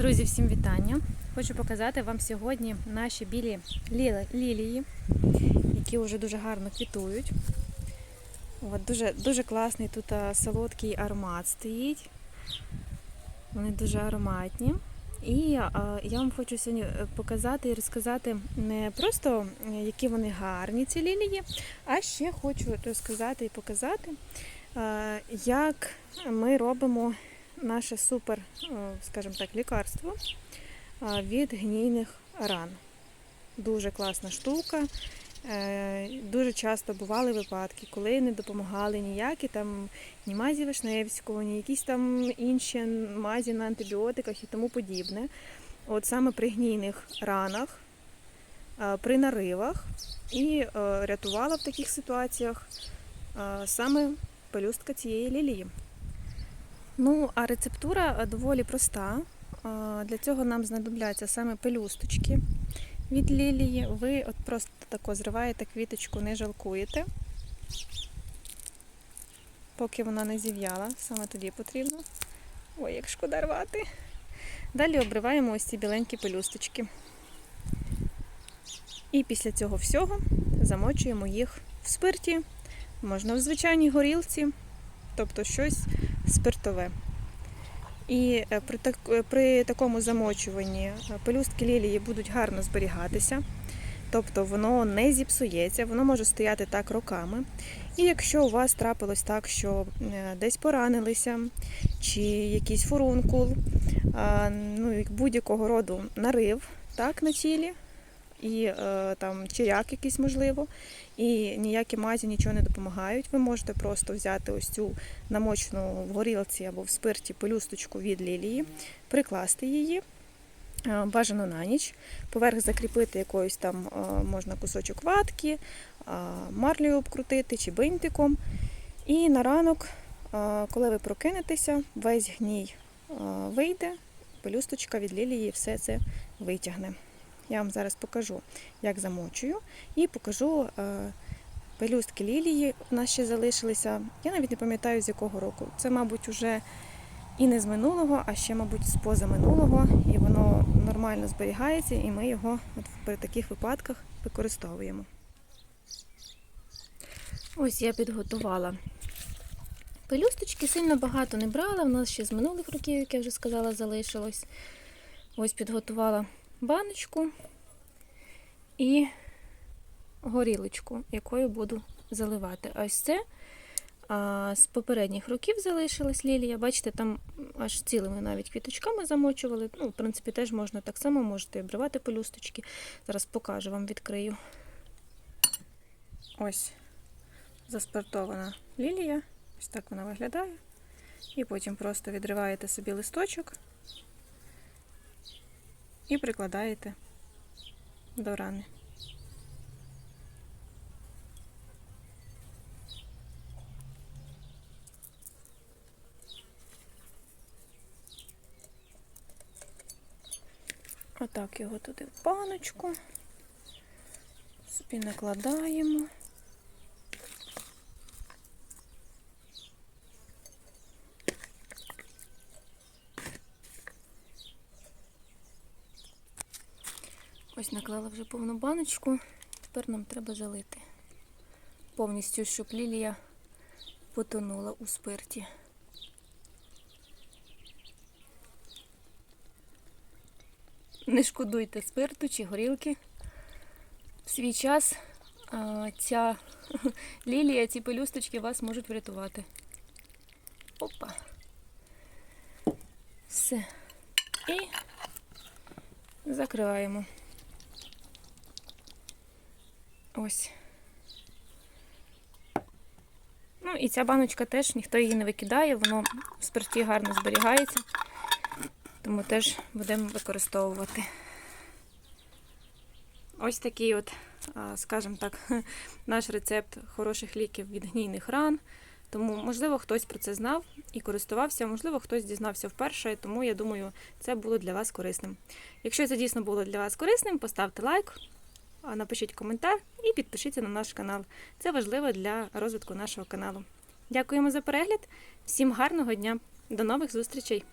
Друзі, всім вітання! Хочу показати вам сьогодні наші білі лілії, які вже дуже гарно квітують. От, дуже, дуже класний тут солодкий аромат стоїть. Вони дуже ароматні. І а, я вам хочу сьогодні е, показати і розказати не просто, е, які вони гарні, ці лілії, а ще хочу розказати і показати, е, як ми робимо наше супер, е, скажімо так, лікарство е, від гнійних ран. Дуже класна штука. Е, Дуже часто бували випадки, коли не допомагали ніякі там ні мазі Вишневського, ні якісь там інші мазі на антибіотиках і тому подібне. От саме при гнійних ранах, при наривах і рятувала в таких ситуаціях саме пелюстка цієї лілії. Ну, а рецептура е, доволі проста. Е, Для цього нам знадобляться саме пелюсточки від лілії. Ви от просто тако зриваєте квіточку, не жалкуєте, поки вона не зів'яла, саме тоді потрібно. Ой, як шкода рвати. Далі обриваємо ось ці біленькі пелюсточки. І після цього всього замочуємо їх в спирті, можна в звичайній горілці, тобто щось спиртове. І е, при, так, е, при такому замочуванні е, пелюстки лілії будуть гарно зберігатися, тобто воно не зіпсується, воно може стояти так роками. І якщо у вас трапилось так, що десь поранилися, чи якийсь фурункул, ну, будь-якого роду нарив так, на тілі, і е, там чиряк якийсь можливо, і ніякі мазі нічого не допомагають. Ви можете просто взяти ось цю намочену в горілці або в спирті пелюсточку від лілії, прикласти її. е, Бажано на ніч, поверх закріпити якоюсь там е, можна кусочок ватки, марлею обкрутити чи бинтиком. І на ранок, коли ви прокинетеся, весь гній вийде, пелюсточка від лілії все це витягне. Я вам зараз покажу, як замочую, і покажу е, пелюстки лілії. У нас ще залишилися. Я навіть не пам'ятаю з якого року. Це, мабуть, уже і не з минулого, а ще, мабуть, з позаминулого. І воно нормально зберігається, і ми його от при таких випадках використовуємо. Ось я підготувала. Пелюсточки сильно багато не брала, в нас ще з минулих років, як я вже сказала, залишилось. Ось підготувала баночку і горілочку, якою буду заливати. Ось це а, з попередніх років залишилась лілія. Бачите, там аж цілими навіть квіточками замочували. Ну, в принципі, теж можна так само, можете обривати пелюсточки. Зараз покажу вам, відкрию. Ось заспиртована лілія. Ось так вона виглядає. І потім просто відриваєте собі листочок і прикладаєте до рани. Отак його туди в баночку. Собі накладаємо. Ось наклала вже повну баночку. Тепер нам треба залити. Повністю, щоб лілія потонула у спирті. Не шкодуйте спирту чи горілки. В свій час а, ця лілія, ці пелюсточки вас можуть врятувати. Опа. Все. І закриваємо. Ось. Ну і ця баночка теж ніхто її не викидає, воно в спирті гарно зберігається, тому теж будемо використовувати. Ось такий от, скажімо так, наш рецепт хороших ліків від гнійних ран. Тому, можливо, хтось про це знав і користувався, можливо, хтось дізнався вперше, тому я думаю, це було для вас корисним. Якщо це дійсно було для вас корисним, поставте лайк, напишіть коментар і підпишіться на наш канал. Це важливо для розвитку нашого каналу. Дякуємо за перегляд. Всім гарного дня. До нових зустрічей!